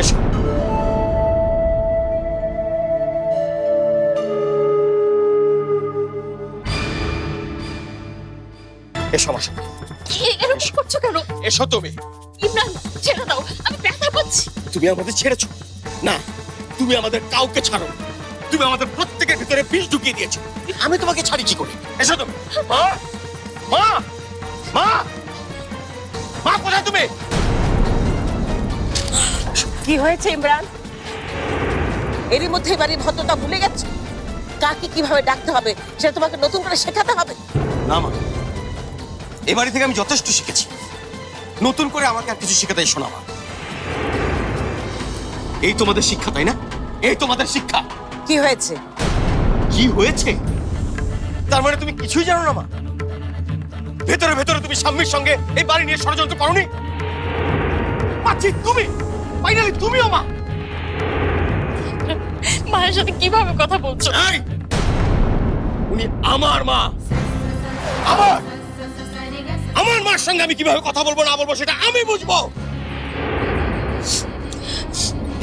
এসো। এসো আমার সাথে। এরকম করছ কেন? এসো তুমি। ইমরান ছেড়ে দাও আমি ব্যথা পাচ্ছি। তুমি আমাদের ছেড়েছো? না তুমি আমাদের কাউকে ছাড়ো। তুমি আমাদের প্রত্যেকের ভিতরে বিষ ঢুকিয়ে দিয়েছ। আমি তোমাকে ছাড়ি কি করে? এসো তুমি। মা মা মা মা কোথায় তুমি? কি হয়েছে ইমরান? এরই মধ্যে বাড়ির ভদ্রতা ভুলে গেছে? কাকে কীভাবে ডাকতে হবে সেটা তোমাকে নতুন করে শেখাতে হবে? না মা। এ বাড়ি থেকে আমি যথেষ্ট শিখেছি। নতুন করে আমাকে আর কিছু শেখাতে এসো না মা। এই তোমাদের শিক্ষা তাই না? এই তোমাদের শিক্ষা। কি হয়েছে? কি হয়েছে? তার মানে তুমি কিছুই জানো না মা। ভেতরে ভেতরে তুমি স্বামীর সঙ্গে এই বাড়ি নিয়ে ষড়যন্ত্র করনি? তুমি! ফাইনালি তুমিও মা! মায়ের সাথে কীভাবে কথা বলছো? উনি আমার মা! আমার! আমার মার সঙ্গে আমি কীভাবে কথা বলব না বলব সেটা আমি বুঝব!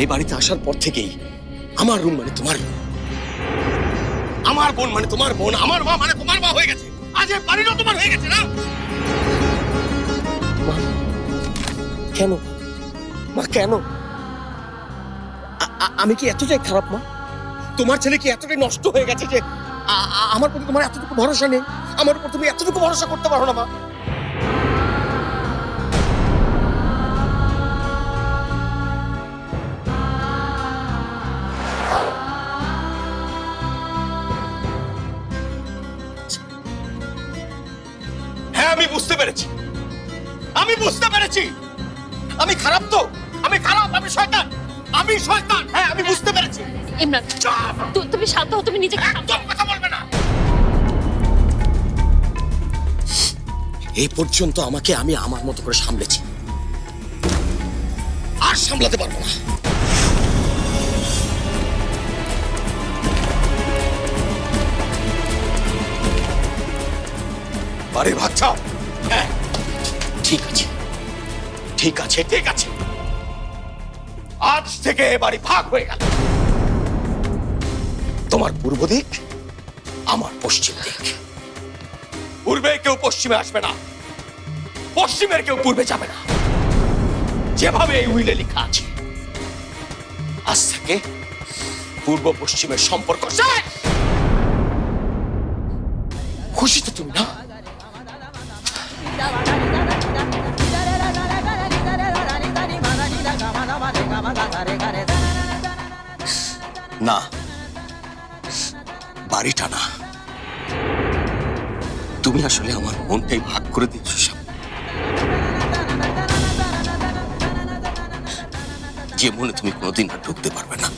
এই বাড়িতে আসার পর থেকেই আমার রুম মানে তোমার room। আমার বোন মানে তোমার বোন আমার মা মানে তোমার মা হয়ে গেছে। আজ এই বাড়িটাও তোমার হয়ে গেছে না? মা কেন? মা কেন? আমি কি এতটাই খারাপ, মা? তোমার ছেলে কি এতটাই নষ্ট হয়ে গেছে যে আমার প্রতি তোমার এতটুকু ভরসা নেই? আমার উপর তুমি এতটুকু ভরসা করতে পারো না, মা? হ্যাঁ আমি বুঝতে পেরেছি। আমি বুঝতে পেরেছি। আমি খারাপ তো? আমি খারাপ, আমি শয়তান। আমি শয়তান। হ্যাঁ আমি বুঝতে পেরেছি। ইমরান! তু- তুমি শান্ত হও তুমি নিজেকে শান্ত একদম কথা বলবে না। এই পর্যন্ত আমাকে আমি আমার মতো করে সামলেছি। আর সামলাতে পারব না। চাও? হ্যাঁ। ঠিক আছে। ঠিক আছে ঠিক আছে। আজ থেকে এ বাড়ি ভাগ হয়ে গেল। তোমার পূর্ব দিক, আমার পশ্চিম দিক। পূর্বে কেউ পশ্চিমে আসবে না, পশ্চিমের কেউ পূর্বে যাবে না। যেভাবে এই উইলে লেখা আছে, আজ থেকে পূর্ব পশ্চিমের সম্পর্ক। খুশি তো তুমি না? না। বাড়িটা না। তুমি আসলে আমার মনটাই ভাগ করে দিচ্ছ সব যে মনে তুমি কোনোদিন আর ঢুকতে পারবে না।